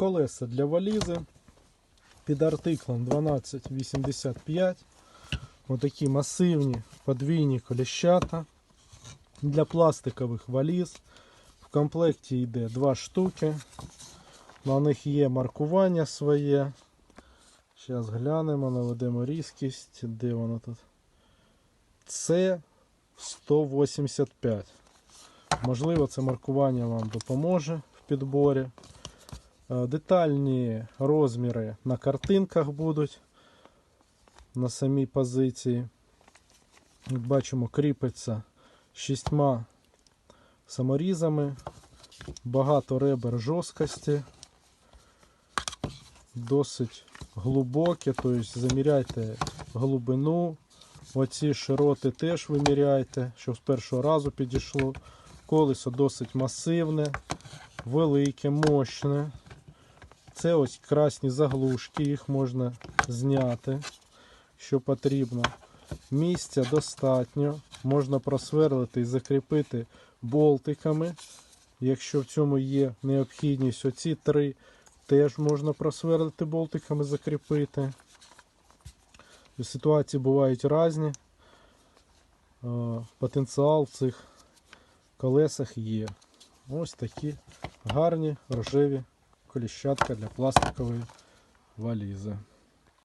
Колеса для валізи під артиклом 1285. Отакі масивні подвійні коліщата для пластикових валіз. В комплекті йде два штуки. На них є маркування своє. Зараз глянемо, наведемо різкість. Де воно тут? Це 185. Можливо, це маркування вам допоможе в підборі. Е, Детальні розміри на картинках будуть на самій позиції. Як бачимо, кріпиться шістьма саморізами, багато ребер жорсткості, досить глибоке, тобто заміряйте глибину. Оці широти теж виміряйте, щоб з першого разу підійшло. Колесо досить масивне, велике, мощне. Це ось красні заглушки, їх можна зняти, що потрібно. Місця достатньо, можна просверлити і закріпити болтиками. Якщо в цьому є необхідність, оці три теж можна просверлити болтиками, закріпити. Ситуації бувають різні. Е, Потенціал в цих колесах є. Ось такі гарні рожеві коліщатка для пластикової валізи.